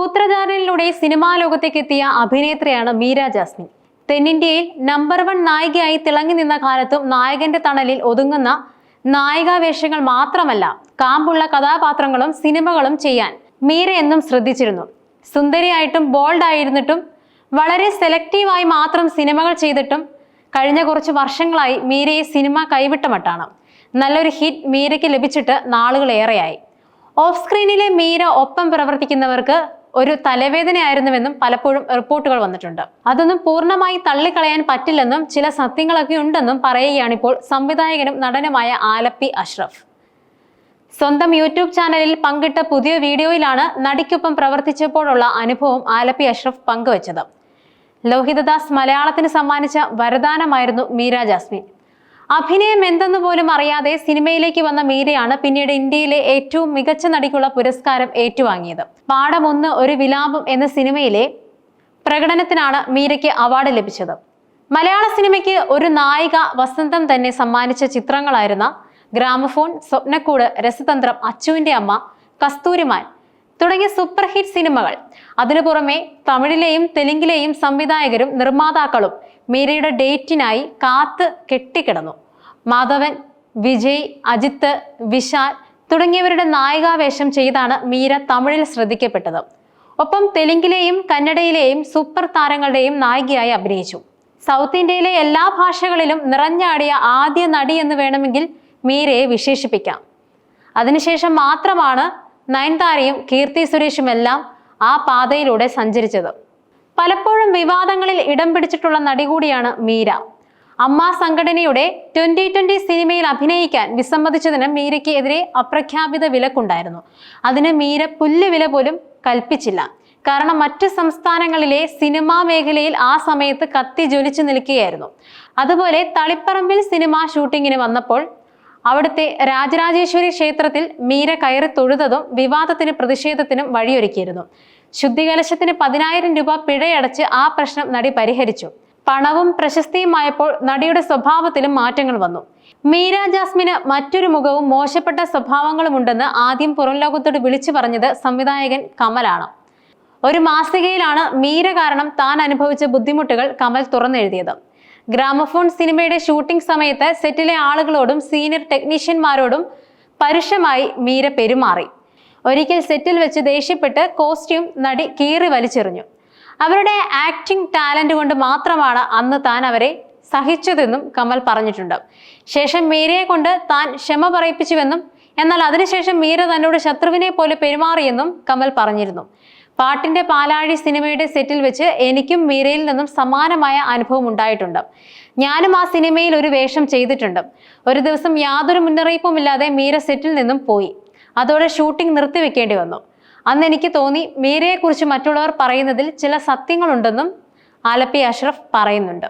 സൂത്രധാരനിലൂടെ cinema ലോകത്തേക്ക് എത്തിയ അഭിനേത്രിയാണ് മീര ജാസ്മിൻ. തെന്നിന്ത്യയിൽ നമ്പർ വൺ നായികയായി തിളങ്ങി നിന്ന കാലത്തും നായകന്റെ തണലിൽ ഒതുങ്ങുന്ന നായികാവേഷങ്ങൾ മാത്രമല്ല കാമ്പുള്ള കഥാപാത്രങ്ങളും സിനിമകളും ചെയ്യാൻ മീര എന്നും ശ്രദ്ധിച്ചിരുന്നു. സുന്ദരിയായിട്ടും ബോൾഡ് ആയിരുന്നിട്ടും വളരെ സെലക്റ്റീവായി മാത്രം സിനിമകൾ ചെയ്തിട്ടും കഴിഞ്ഞ കുറച്ച് വർഷങ്ങളായി മീരയെ സിനിമ കൈവിട്ട മട്ടാണ്. നല്ലൊരു ഹിറ്റ് മീരയ്ക്ക് ലഭിച്ചിട്ട് നാളുകളേറെയായി. ഓഫ് സ്ക്രീനിലെ മീര ഒപ്പം പ്രവർത്തിക്കുന്നവർക്ക് ഒരു തലവേദനയായിരുന്നുവെന്നും പലപ്പോഴും റിപ്പോർട്ടുകൾ വന്നിട്ടുണ്ട്. അതൊന്നും പൂർണമായി തള്ളിക്കളയാൻ പറ്റില്ലെന്നും ചില സത്യങ്ങളൊക്കെ ഉണ്ടെന്നും പറയുകയാണിപ്പോൾ സംവിധായകനും നടനുമായ ആലപ്പി അഷ്റഫ്. സ്വന്തം യൂട്യൂബ് ചാനലിൽ പങ്കിട്ട പുതിയ വീഡിയോയിലാണ് നടിക്കൊപ്പം പ്രവർത്തിച്ചപ്പോഴുള്ള അനുഭവം ആലപ്പി അഷ്റഫ് പങ്കുവച്ചത്. ലോഹിതദാസ് മലയാളത്തിന് സമ്മാനിച്ച വരദാനമായിരുന്നു മീര ജാസ്മിൻ. അഭിനയം എന്തെന്ന് പോലും അറിയാതെ സിനിമയിലേക്ക് വന്ന മീരയാണ് പിന്നീട് ഇന്ത്യയിലെ ഏറ്റവും മികച്ച നടിക്കുള്ള പുരസ്കാരം ഏറ്റുവാങ്ങിയത്. പാഠം ഒന്ന് ഒരു വിലാപം എന്ന സിനിമയിലെ പ്രകടനത്തിനാണ് മീരയ്ക്ക് അവാർഡ് ലഭിച്ചത്. മലയാള സിനിമയ്ക്ക് ഒരു നായിക വസന്തം തന്നെ സമ്മാനിച്ച ചിത്രങ്ങളായിരുന്ന ഗ്രാമഫോൺ സ്വപ്നക്കൂട് രസതന്ത്രം അച്ചുവിന്റെ അമ്മ കസ്തൂരിമാൻ തുടങ്ങിയ സൂപ്പർ ഹിറ്റ് സിനിമകൾ. അതിനു പുറമെ തമിഴിലെയും തെലുങ്കിലെയും സംവിധായകരും നിർമ്മാതാക്കളും മീരയുടെ ഡേറ്റിനായി കാത്ത് കെട്ടിക്കിടന്നു. മാധവൻ വിജയ് അജിത്ത് വിശാൽ തുടങ്ങിയവരുടെ നായികാവേഷം ചെയ്താണ് മീര തമിഴിൽ ശ്രദ്ധിക്കപ്പെട്ടത്. ഒപ്പം തെലുങ്കിലെയും കന്നഡയിലെയും സൂപ്പർ താരങ്ങളുടെയും നായികയായി അഭിനയിച്ചു. സൗത്ത് ഇന്ത്യയിലെ എല്ലാ ഭാഷകളിലും നിറഞ്ഞാടിയ ആദ്യ നടി എന്ന് വേണമെങ്കിൽ മീരയെ വിശേഷിപ്പിക്കാം. അതിനുശേഷം മാത്രമാണ് നയൻതാരയും കീർത്തി സുരേഷും എല്ലാം ആ പാതയിലൂടെ സഞ്ചരിച്ചത്. പലപ്പോഴും വിവാദങ്ങളിൽ ഇടം പിടിച്ചിട്ടുള്ള നടി കൂടിയാണ് മീര. അമ്മ സംഘടനയുടെ ട്വന്റി ട്വന്റി സിനിമയിൽ അഭിനയിക്കാൻ വിസമ്മതിച്ചതിന് മീരയ്ക്ക് എതിരെ അപ്രഖ്യാപിത വിലക്കുണ്ടായിരുന്നു. അതിന് മീര പുല്ല് വില പോലും കൽപ്പിച്ചില്ല. കാരണം മറ്റ് സംസ്ഥാനങ്ങളിലെ സിനിമാ മേഖലയിൽ ആ സമയത്ത് കത്തി ജ്വലിച്ചു നിൽക്കുകയായിരുന്നു. അതുപോലെ തളിപ്പറമ്പിൽ സിനിമ ഷൂട്ടിങ്ങിന് വന്നപ്പോൾ അവിടുത്തെ രാജരാജേശ്വരി ക്ഷേത്രത്തിൽ മീര കയറി തൊഴുതതും വിവാദത്തിന് പ്രതിഷേധത്തിനും വഴിയൊരുക്കിയിരുന്നു. ശുദ്ധികലശത്തിന് പതിനായിരം രൂപ പിഴയടച്ച് ആ പ്രശ്നം നടി പരിഹരിച്ചു. പണവും പ്രശസ്തിയുമായപ്പോൾ നടിയുടെ സ്വഭാവത്തിലും മാറ്റങ്ങൾ വന്നു. മീര ജാസ്മിന് മറ്റൊരു മുഖവും മോശപ്പെട്ട സ്വഭാവങ്ങളും ഉണ്ടെന്ന് ആദ്യം പുറം ലോകത്തോട് വിളിച്ചു പറഞ്ഞത് സംവിധായകൻ കമലാണ്. ഒരു മാസികയിലാണ് മീര കാരണം താൻ അനുഭവിച്ച ബുദ്ധിമുട്ടുകൾ കമൽ തുറന്നെഴുതിയത്. ഗ്രാമഫോൺ സിനിമയുടെ ഷൂട്ടിംഗ് സമയത്ത് സെറ്റിലെ ആളുകളോടും സീനിയർ ടെക്നീഷ്യന്മാരോടും പരുഷമായി മീര പെരുമാറി. ഒരിക്കൽ സെറ്റിൽ വെച്ച് ദേഷ്യപ്പെട്ട് കോസ്റ്റ്യൂം നടി കീറി വലിച്ചെറിഞ്ഞു. അവരുടെ ആക്ടിംഗ് ടാലന്റ് കൊണ്ട് മാത്രമാണ് അന്ന് താൻ അവരെ സഹിച്ചതെന്നും കമൽ പറഞ്ഞിട്ടുണ്ട്. ശേഷം മീരയെ കൊണ്ട് താൻ ക്ഷമ പറയിപ്പിച്ചുവെന്നും എന്നാൽ അതിനുശേഷം മീര തന്നോട് ശത്രുവിനെ പോലെ പെരുമാറിയെന്നും കമൽ പറഞ്ഞിരുന്നു. പാട്ടിന്റെ പാലാഴി സിനിമയുടെ സെറ്റിൽ വെച്ച് എനിക്കും മീരയിൽ നിന്നും സമാനമായ അനുഭവം ഉണ്ടായിട്ടുണ്ട്. ഞാനും ആ സിനിമയിൽ ഒരു വേഷം ചെയ്തിട്ടുണ്ട്. ഒരു ദിവസം യാതൊരു മുന്നറിയിപ്പുമില്ലാതെ മീര സെറ്റിൽ നിന്നും പോയി. അതോടെ ഷൂട്ടിംഗ് നിർത്തിവെക്കേണ്ടി വന്നു. അന്ന് എനിക്ക് തോന്നി മീരയെക്കുറിച്ച് മറ്റുള്ളവർ പറയുന്നതിൽ ചില സത്യങ്ങളുണ്ടെന്നും ആലപ്പി അഷ്റഫ് പറയുന്നുണ്ട്.